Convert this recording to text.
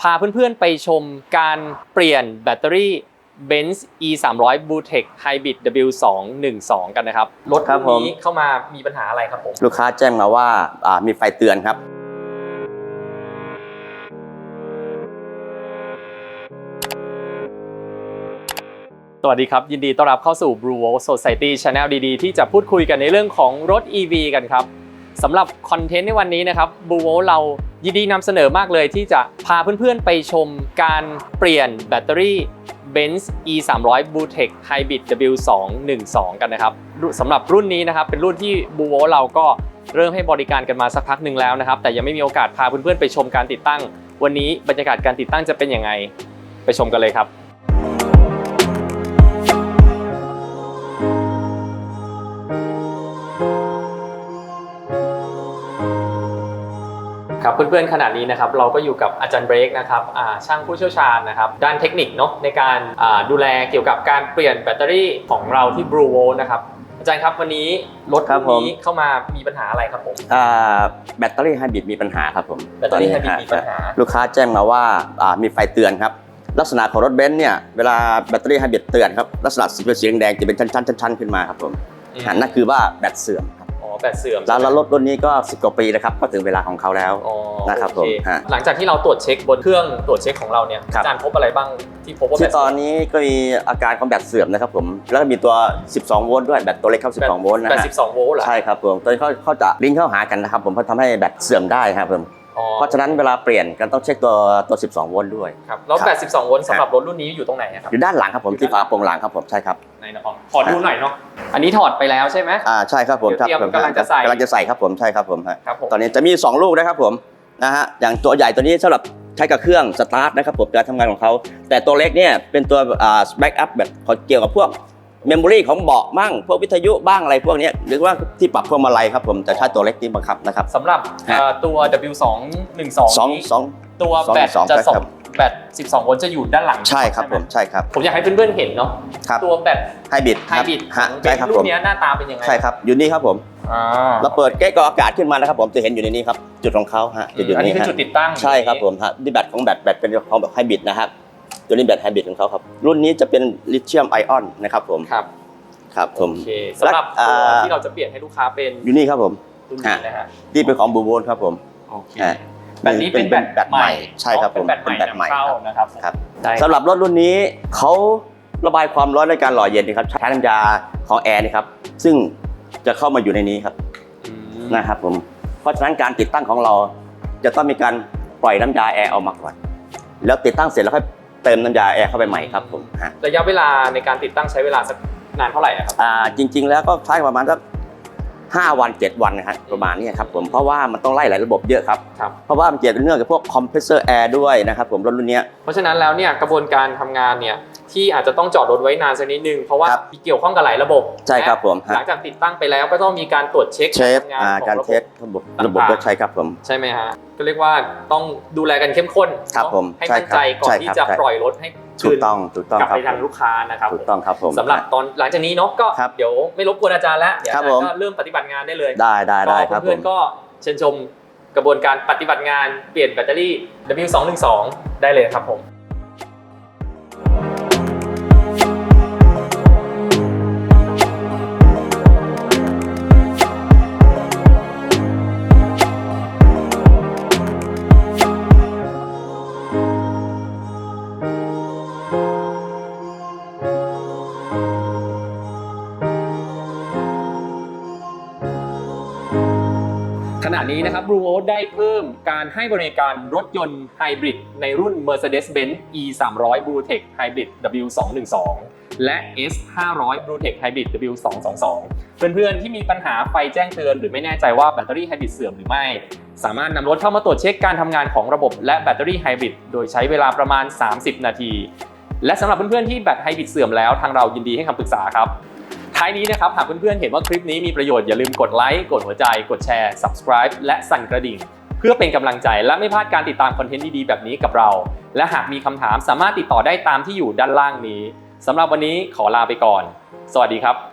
พาเพื่อนๆไปชมการเปลี่ยนแบตเตอรี่ Benz E 3 0 0 Bluetech Hybrid W 2 1 2กันนะครับ รถครับรุ่นผม นี้เข้ามามีปัญหาอะไรครับผม ลูกค้าแจ้งมาว่าอ่ามีไฟเตือนครับ สวัสดีครับ ยินดีต้อนรับเข้าสู่ Blue World Society Channel ดีๆ ที่จะพูดคุยกันในเรื่องของรถ EV กันครับสำหรับคอนเทนต์ในวันนี้นะครับ Blue World เรา ยินดีนำเสนอมากเลยที่จะพาเพื่อนๆไปชมการเปลี่ยนแบตเตอรี่ Benz E 3 0 0 Bluetech Hybrid W 2 1 2กันนะครับสำหรับรุ่นนี้นะครับเป็นรุ่นที่บูโวเราก็เริ่มให้บริการกันมาสักพักหนึ่งแล้วนะครับ แต่ยังไม่มีโอกาสพาเพื่อนๆไปชมการติดตั้ง วันนี้บรรยากาศการติดตั้งจะเป็นยังไงไปชมกันเลยครับ ครับเพื่อนๆขณะนี้นะครับเราก็อยู่กับอาจารย์เบรกนะครับอ่าช่างผู้เชี่ยวชาญนะครับด้านเทคนิคเนาะในการอ่าดูแลเกี่ยวกับการเปลี่ยนแบตเตอรี่ของเราที่ Blue Volt นะครับอาจารย์ครับวันนี้รถครับรุ่นผมนี้เข้ามามีปัญหาอะไรครับผมอ่าแบตเตอรี่ไฮบริดมีปัญหาครับผมแบตเตอรี่ไฮบริดฮะมีปัญหาลูกค้าแจ้งมาว่าอ่ามีไฟเตือนครับลักษณะของรถเบนซ์เนี่ยเวลาแบตเตอรี่ไฮบริดเตือนครับลักษณะสีเป็นสีแดงๆจะเป็นชั้นๆชั้นๆขึ้นมาครับผมอืมอ่านั่นคือว่าแบตเสื่อมครับอ๋อ แบตเสื่อมแล้วแล้วรถรุ่นนี้ก็10กว่าปีนะครับก็ถึงเวลาของเขาแล้วอ๋อนะครับโอเผมฮะ หลังจากที่เราตรวจเช็คบนเครื่องตรวจเช็คของเราเนี่ยครับ อาจารย์พบอะไรบ้างที่พบว่าแบที่ตตอนนี้ก็มีอาการของแบตเสื่อมนะครับผมแล้วก็มีตัว 12 โวลต์ด้วยแบตตัวเล็กครับ12 โวลต์นะแบตฮะ12โวลต์เหรอ ใช่ครับผมตอนนี้เขาเขาจะลิงก์เข้าหากันนะครับผมเพราะทำให้แบตเสื่อมได้ครับผมอ๋อ เพราะฉะนั้นเวลาเปลี่ยนกันต้องเช็คตัวตัว 12 โวลต์ด้วย ครับ แล้วครับแบต12โวลต์สำหรับรถรุ่นนี้อยู่ตรงไหนอะครับอยู่ด้านหลังครับผมที่ฝาโปร่งหลังครับผมใช่ครับในนะครับขอดูหน่อยเนาะอันนี้ถอดไปแล้วใช่ไหมอ่าใช่ครับผมเดี๋ยวเตรียมครับผมกำลังจะใส่กำลังจะใส่ครับผมใช่ครับผมฮะครับผมตอนนี้จะมี 2 ลูกนะครับผมนะฮะอย่างตัวใหญ่ตัวนี้สำหรับใช้กับเครื่องสตาร์ทนะครับผมการทำงานของเขาแต่ตัวเล็กเนี่ยเป็นตัวอ่าแบ็กอัพแบบเกี่ยวกับพวก เมมโมรีของเบาะมั่งพวกวิทยุบ้างอะไรพวกเนี้ยหรือว่าที่ปรับพวงมาลัยครับผมจะใช้ตัวเล็กที่บังคับนะครับสำหรับฮะเอ่อตัว W212 สองนี้สองตัวสองแบตสองจะใช่ส่งครับแบต12 โวลต์จะอยู่ด้านหลังใช่ครับผมไหใช่ครับผมอยากให้เพื่อนๆเห็นเนาะครับตัวแบตไฮบริดไฮบริดขฮะองเบใช่นครับรุ่ผนมเนี้ยหน้าตาเป็นยังไงใช่ครับอยู่นี่ครับผมอ่าเราเปิดแก้กรองอากาศขึ้นมานะครับผมจะเห็นอยู่ในนี้ครับจุดของเขาฮะจุดอยู่อันนี้นี้คือฮะจุดติดตั้งใช่ครับผมฮะนี่แบตของแบตแบตเป็นของแบบไฮบริดนะครับ ตัวนี้แบตไฮบริดของเขาครับ รุ่นนี้จะเป็นลิเธียมไอออนนะครับผมครับครับผมโอเคสำหรับอ่ตัวาที่เราจะเปลี่ยนให้ลูกค้าเป็นอยู่นี่ครับผมรุ่นนี้นะฮะนี่เป็นของบูโวนครับผมโอเคฮะแบตนี้เป็นแบตแบตใหม่ใช่ครับผมเป็นแบตใหม่เป็นแบตใหม่นำเข้าครับนะครับครับได้สำหรับรถรุ่นนี้เขาระบายความร้อนในการหล่อเย็นนะครับใช้น้ำยาของแอร์นะครับซึ่งจะเข้ามาอยู่ในนี้ครับอืมนะครับผมเพราะฉะนั้นการติดตั้งของเราจะต้องมีการปล่อยน้ำยาแอร์ออกมาก่อน แล้วติดตั้งเสร็จแล้วค่อย เติมน้ำยาแอร์เข้าไปใหม่ครับผมฮะระยะเวลาในการติดตั้งใช้เวลาสักนานเท่าไหร่อะครับ อ่าจริง ๆ แล้วก็ใช้ประมาณสักห้าวันเจ็ดวันนะครับประมาณนี้ครับผมเพราะว่ามันต้องไล่หลายระบบเยอะครับ ครับ เพราะว่ามันเกี่ยวกับเรื่องกับพวกคอมเพรสเซอร์แอร์ด้วยนะครับผมรถรุ่นเนี้ย เพราะฉะนั้นแล้วเนี่ยกระบวนการทำงานเนี่ย ที่อาจจะต้องจอดรถไว้นานสักนิดนึงเพราะว่าครับเกี่ยวข้องกับหลายระบบใช่ครับผมหลังจากติดตั้งไปแล้วก็ต้องมีการตรวจเช็คเชฟทำงานอ่าของการระบบเทสระบบระบบต่างๆรถใช้ครับผม ใช่ไหมฮะก็เรียกว่าต้องดูแลกันเข้มข้นครับเนอะผมให้ใช่มั่นครับใจก่อนใช่ที่ครับจะใช่ ปล่อยรถให้ถูกต้องถูกต้องกลับครับไปทางลูกค้านะครับถูกต้องครับผม สำหรับตอนหลังจากนี้เนาะก็ครับเดี๋ยวไม่รบกวนอาจารย์แล้วเดี๋ยวครัอาบจารผม ย์ก็เริ่มปฏิบัติงานได้เลยได้ได้ได้คก็รับผเพื่อนมๆก็เชิญชมกระบวนการปฏิบัติงานเปลี่ยนแบตเตอรี่ W212 ได้เลยครับผม ณะนี้นะครับ Blue Volt ได้เพิ่มการให้บริการรถยนต์ไฮบริดในรุ่น Mercedes-Benz E 3 0 0 Bluetech Hybrid W 2 1 2และ S 5 0 0 Bluetech Hybrid W 2 2 2เพื่อนๆที่มีปัญหาไฟแจ้งเตือนหรือไม่แน่ใจว่าแบตเตอรี่ไฮบริดเสื่อมหรือไม่ สามารถนำรถเข้ามาตรวจเช็คการทำงานของระบบและแบตเตอรี่ไฮบริดโดยใช้เวลาประมาณ 30 นาที และสำหรับเพื่อนๆที่แบตไฮบริดเสื่อมแล้วทางเรายินดีให้คำปรึกษาครับ ท้ายนี้นะครับ หากเพื่อนๆเห็นว่าคลิปนี้มีประโยชน์อย่าลืมกดไลค์ กดหัวใจ กดแชร์ subscribe และสั่นกระดิ่ง เพื่อเป็นกำลังใจและไม่พลาดการติดตามคอนเทนต์ดีๆแบบนี้กับเรา และหากมีคำถามสามารถติดต่อได้ตามที่อยู่ด้านล่างนี้สำหรับวันนี้ขอลาไปก่อน สวัสดีครับ